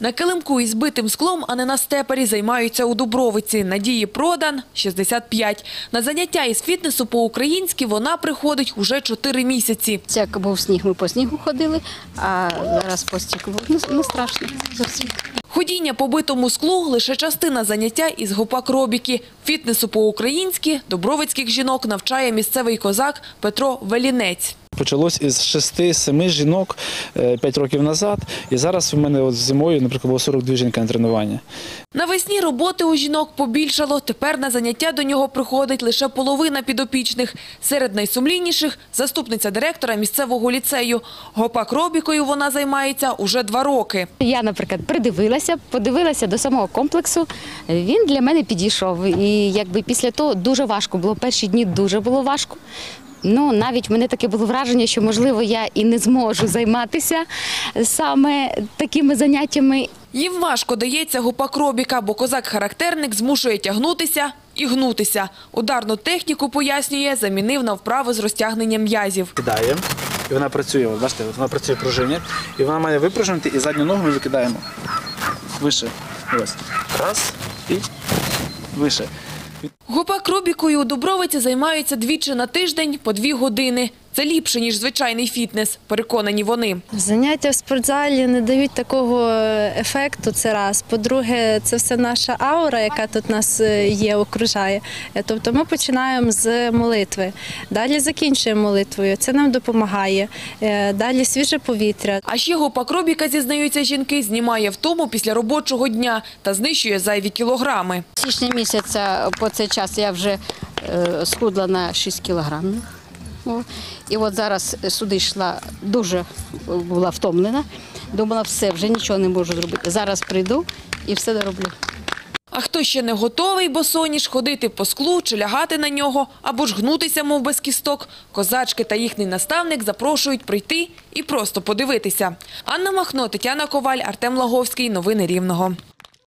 На килимку із битим склом, а не на степері, займаються у Дубровиці. Надії Продан – 65. На заняття із фітнесу по-українськи вона приходить уже 4 місяці. Це як був сніг, ми по снігу ходили, а зараз по стіклу. Ну, не страшно зовсім. Ходіння по битому склу – лише частина заняття із гопак-робіки. Фітнесу по-українськи дубровицьких жінок навчає місцевий козак Петро Велінець. Почалось із 6-7 жінок 5 років назад. І зараз у мене от зимою, наприклад, було 42 жінки на тренування. Навесні роботи у жінок побільшало. Тепер на заняття до нього приходить лише половина підопічних. Серед найсумлінніших – заступниця директора місцевого ліцею. Гопак-робікою вона займається уже два роки. Я, наприклад, придивилася, подивилася до самого комплексу. Він для мене підійшов. І якби після того дуже важко було. Перші дні дуже було важко. Ну, навіть мене таке було враження, що можливо я і не зможу займатися саме такими заняттями. Їм важко дається гопак-робіка, бо козак-характерник змушує тягнутися і гнутися. Ударну техніку, пояснює, замінив на вправи з розтягнення м'язів. Кидаємо, і вона працює. Бачите, вона працює пружині. І вона має випружинити, і задню ногу ми викидаємо вище. Ось. Раз і вище. Гопак-робікою у Дубровиці займаються двічі на тиждень по дві години. Це ліпше, ніж звичайний фітнес, переконані вони. Заняття в спортзалі не дають такого ефекту. Це раз. По-друге, це все наша аура, яка тут нас е, є, окружає. Е, Тобто ми починаємо з молитви. Далі закінчуємо молитвою. Це нам допомагає. Е, Далі свіже повітря. А ще гопак-робіка, зізнаються жінки, знімає втому після робочого дня та знищує зайві кілограми. Січня місяця по цей час я вже е, схудла на 6 кілограмів. О, І от зараз сюди йшла дуже була втомлена. Думала, все, вже нічого не можу зробити. Зараз прийду і все дороблю. А хто ще не готовий, босоніж, ходити по склу чи лягати на нього, або ж гнутися, мов без кісток, козачки та їхній наставник запрошують прийти і просто подивитися. Анна Махно, Тетяна Коваль, Артем Лаговський. Новини Рівного.